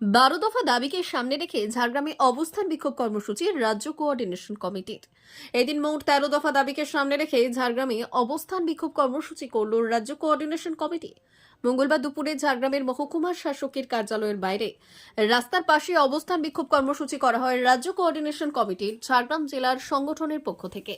বারো দফা দাবিকে সামনে রেখে ঝাড়গ্রামে অবস্থান বিক্ষোভ কর্মসূচির রাজ্য কোঅর্ডিনেশন কমিটির। এদিন মোট তেরো দফা দাবিকে সামনে রেখে ঝাড়গ্রামে অবস্থান বিক্ষোভ কর্মসূচি করল রাজ্য কোঅর্ডিনেশন কমিটি। মঙ্গলবার দুপুরে ঝাড়গ্রামের মহকুমার শাসকের কার্যালয়ের বাইরে রাস্তার পাশে অবস্থান বিক্ষোভ কর্মসূচি করা হয় রাজ্য কোঅর্ডিনেশন কমিটির ঝাড়গ্রাম জেলার সংগঠনের পক্ষ থেকে।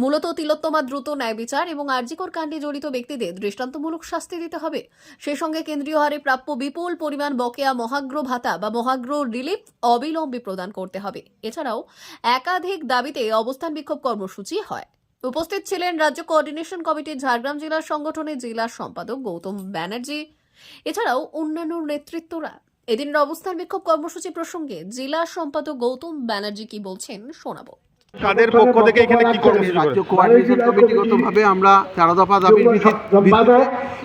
মূলত তিলোত্তমা দ্রুত ন্যায় বিচার এবং আর্জিকর কাণ্ডে জড়িত ব্যক্তিদের দৃষ্টান্তমূলক শাস্তি দিতে হবে। সেই সঙ্গে কেন্দ্রীয় হারে প্রাপ্য বিপুল পরিমাণ বকেয়া মহাগ্র ভাতা বা মহাগ্র রিলিফ অবিলম্বে প্রদান করতে হবে। এছাড়াও একাধিক দাবিতে অবস্থান বিক্ষোভ কর্মসূচি হয়। উপস্থিত ছিলেন রাজ্য কোঅর্ডিনেশন কমিটির ঝাড়গ্রাম জেলা সংগঠনের জেলা সম্পাদক গৌতম ব্যানার্জি। এছাড়াও অন্যান্য নেতৃত্বরা। এদিনের অবস্থান বিক্ষোভ কর্মসূচি প্রসঙ্গে জেলা সম্পাদক গৌতম ব্যানার্জি কি বলছেন শোনাবো। কাদের পক্ষ থেকে এখানে কি কর্মসূচি রাজ্য কোঅর্ডিনেশন আমরা তেরো দফা দাবির ভিত্তি- ভিত্তিতে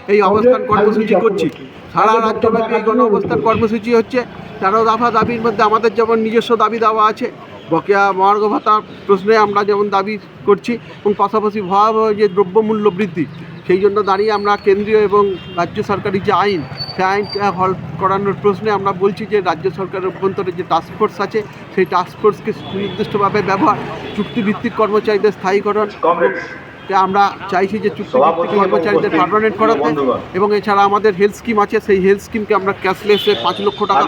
এই অবস্থান কর্মসূচি করছি। সারা রাজ্যব্যাপী এই গণ অবস্থান কর্মসূচি হচ্ছে। তেরো দফা দাবির মধ্যে আমাদের যেমন নিজস্ব দাবি দেওয়া আছে, বকেয়া মহার্ঘ ভাতা প্রশ্নে আমরা যেমন দাবি করছি এবং পাশাপাশি ভয়াবহ যে দ্রব্যমূল্য বৃদ্ধি, সেই জন্য দাঁড়িয়ে আমরা কেন্দ্রীয় এবং রাজ্য সরকারি যে আইন সেই আইনকে হল করানোর প্রশ্নে আমরা বলছি যে রাজ্য সরকারের অভ্যন্তরে যে টাস্কফোর্স আছে সেই টাস্কফোর্সকে সুনির্দিষ্টভাবে ব্যবহার চুক্তিভিত্তিক কর্মচারীদের স্থায়ীকরণ আমরা চাইছি যে চুক্তিভিত্তিক কর্মচারীদের পার্মানেন্ট করাতে। এবং এছাড়া আমাদের হেলথ স্কিম আছে সেই হেলথ স্কিমকে আমরা ক্যাশলেসে পাঁচ লক্ষ টাকা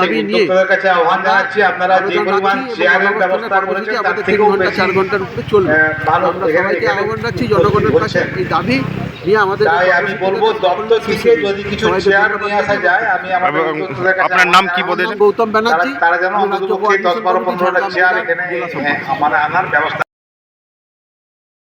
দাবি নিয়ে আমাদের তিন ঘণ্টা চার ঘণ্টার উপরে চলবে। আমরা সবাইকে আহ্বান রাখছি জনগণের কাছে এই দাবি। তাই আমি বলব দপ্তর থেকে যদি কিছু চেয়ার নিয়ে আসা যায় আমি আমাদের আপনার নাম কি বলেন? গৌতম ব্যানার্জি তারা- যেন রাজ্য দশ বারো পনেরোটা চেয়ার এখানে হ্যাঁ। মানে আনার ব্যবস্থা